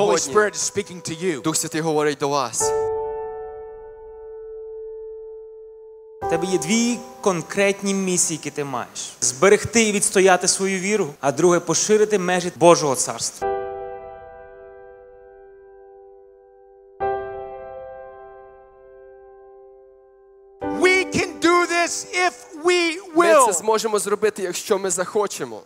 Сьогодні Spirit is speaking to you. Дух Святий говорить до вас. У тебе є дві конкретні місії, які ти маєш: зберегти і відстояти свою віру, а друге поширити межі Божого царства. We can do this if we Ми will. це зможемо зробити, якщо ми захочемо.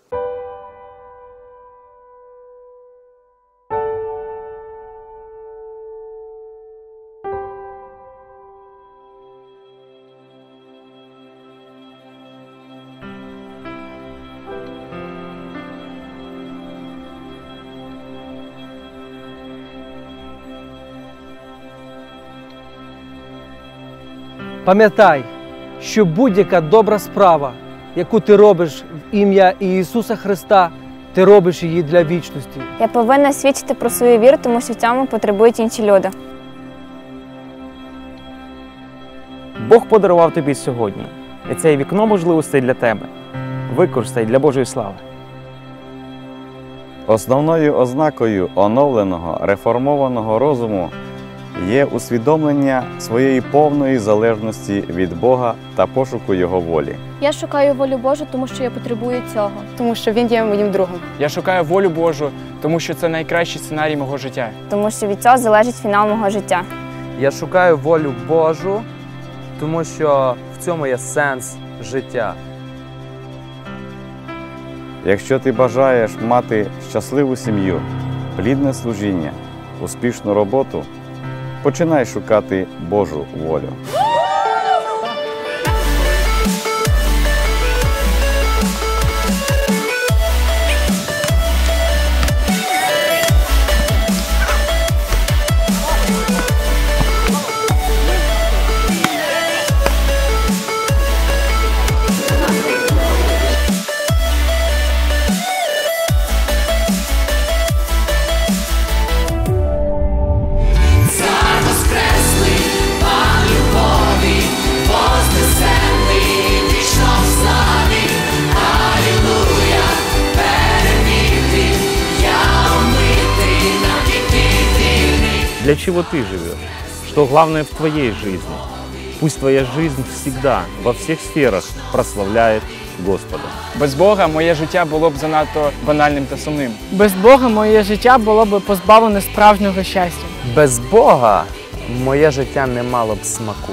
Пам'ятай, що будь-яка добра справа, яку ти робиш в ім'я Ісуса Христа, ти робиш її для вічності. Я повинна свідчити про свою віру, тому що в цьому потребують інші люди. Бог подарував тобі сьогодні, і це є вікно можливостей для тебе. Використай для Божої слави. Основною ознакою оновленого реформованого розуму є усвідомлення своєї повної залежності від Бога та пошуку Його волі. Я шукаю волю Божу, тому що я потребую цього. тому що він є моїм другом. Я шукаю волю Божу, тому що це найкращий сценарій мого життя. Тому що від цього залежить фінал мого життя. Я шукаю волю Божу, тому що в цьому є сенс життя. Якщо ти бажаєш мати щасливу сім'ю, плідне служіння, успішну роботу, починай шукати Божу волю. Для чего ты живешь? Что главное в твоей жизни? Пусть твоя жизнь всегда, во всех сферах прославляет Господа. Без Бога моє життя було б занадто банальним та сумним. Без Бога моє життя було б позбавлене справжнього щастя. Без Бога моє життя не мало б смаку.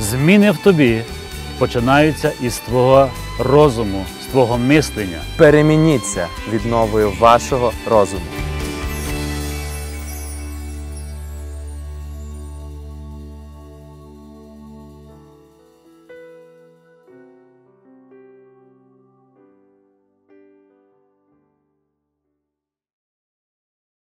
Зміни в тобі починаються із твого розуму, з твого мислення. Перемініться від нової вашого розуму.